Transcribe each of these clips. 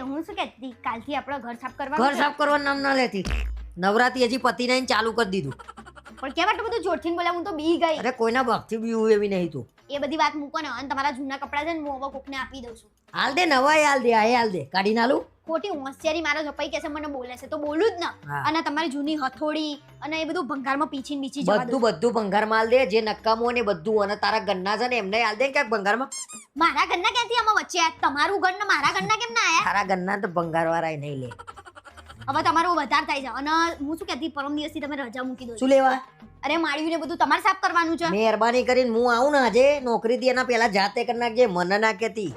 હું શું કહેતી કાલથી આપણે ઘર સાફ કરવાનું ઘર. સાફ કરવાનું નામ ના લેતી. નવરાત્રી હજી પતિ નહીં ચાલુ કરી દીધું. પણ કેમ આટલું બધું જોરથી બોલ્યા? હું તો બી ગઈ. અરે કોઈના ભક્તિ બીવું એવી નહીં તું. એ બધી વાત મૂકો ને અને તમારા જૂના કપડાં છે ને હું હવે કોકને આપી દઉં છું. હાલ દે નવા હાલ દે આ હાલ દે. કાઢી નાલું ખોટી હોશિયારી મારા જપાઈ કેસે મને બોલે છે તો બોલું જ ને. અને તમારી જૂની હથોડી અને એ બધું ભંગારમાં પીછીને જવા બધું બધું ભંગાર માલ દે જે નકામો ને બધું. અને તારા ગન્ના છે ને એમને હાલ દે ક્યાંક ભંગારમાં. મારા ગન્ના ક્યાંથી આમાં વચ્ચે? તમારું ઘર ને મારા ગન્ના કેમ તારા ગન્ના તો ભંગાર વાળા નહીં લે. હવે તમારો વધાર થાય છે. અને હું શું કહેતી પરમ દિવસથી તમે રજા મૂકી દો શું લેવા? અરે માળ્યું ને બધું તમારે સાફ કરવાનું છે. મહેરબાની કરીને હું આવું ને આજે. નોકરીથી એના પેલા જાતે કરી નાખજે મને ના કેતી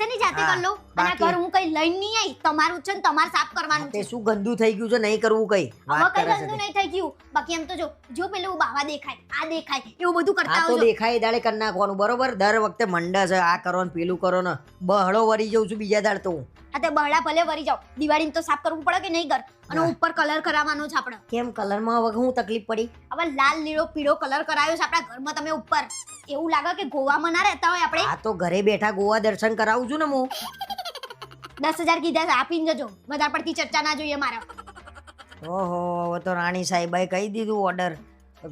શેની જાતે કરી લઉં? અને ઘર હું કઈ લઈ નહીં આવી તમારું છે ને તમારે સાફ કરવાનું છે. શું ગંદુ થઈ ગયું છે? નહીં કરવું કઈ? હવે કઈ ગંદુ નહીં થઈ ગયું. બાકી એમ તો જો જો પેલું બાવા દેખાય આ દેખાય એવું બધું કરતા આવજો. દેખાય દાડે કરી નાખવાનું બરોબર? દર વખતે મંડા છે આ કરો ને પેલું કરો ને. બહળો વળી જઉં છું બીજા દાડ તો હું. આ તો બહળા ભલે વરી જાઓ દિવાળીમાં તો સાફ કરવું પડે કે નહીં ઘર? અને ઉપર કલર કરાવવાનો છે આપણે. કેમ? કલરમાં હવે હું તકલીફ પડી? હવે લાલ લીલો પીળો કલર કરાયો છે આપણા ઘરમાં તમે ઉપર. એવું લાગે કે ગોવામાં ના રહેતા હોય આપણે. આ તો ઘરે બેઠા ગોવા દર્શન કરાવું છું ને હું. દસ હજાર કીધા આપીને જજો. વધારે પડતી ચર્ચા ના જોઈએ મારા. ઓહો હવે તો રાણી સાહેબાએ કહી દીધું ઓર્ડર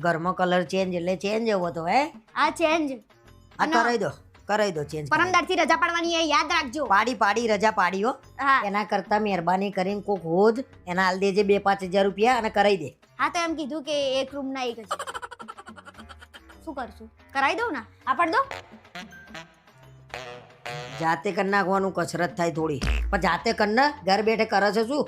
ઘરમાં કલર ચેન્જ એટલે ચેન્જ એવો તો હે? આ ચેન્જ આ કરાઈ દો કરાવી દો ચેન્જ પરમદારથી રજા પાડવાની એ યાદ રાખજો. પાડી પાડી રજા પાડી હો. હા. એના કરતા મહેરબાની કરીને કોક હોજ એના હાલ દેજે બે પાંચ હજાર રૂપિયા અને કરાવી દે. હા તો એમ કીધું કે એક રૂમ ના એક જ. શું કરશું? કરાવી દઉં ને? આ પડ દો. જાતે કરી નાખવાનું કસરત થાય થોડી. પણ જાતે કર ને ઘર બેઠે કરે છે શું?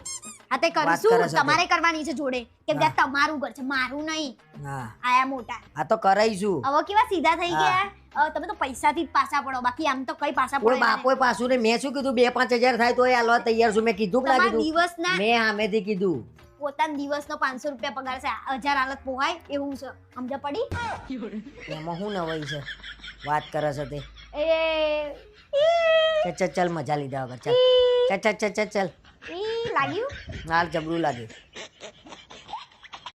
હા તે વાત કરશું. કરે છે તે. તમારે કરવાની છે જોડે. કેમ કે આ તમારું ઘર છે મારું નહીં. હા. આયા મોટા. આ તો કરાઈશું. હવે કેવા સીધા થઈ હા. ગયા તમે તો પૈસાથી જ પાછા પડો. બાકી આમ તો કઈ પાછા કોઈ પડે બાપોય પાછું ને મેં શું કીધું? બે પાંચ હજાર થાય તો એ હાલવા તૈયાર છું. મેં કીધું કે ના તમારા કીધું. દિવસના મેં સામેથી કીધું. પોતાના દિવસનો પાંચસો રૂપિયા પગાર છે. હજાર હાલત પોહાય એવું છે. સમજ પડી? એમાં શું નવાઈ છે? વાત કરે છે તે. એ ચલ ચલ ચલ મજા લીધા વગર ચલ. ચલ ચલ ચલ ચલ લાગ્યું? હાલ જબરું લાગે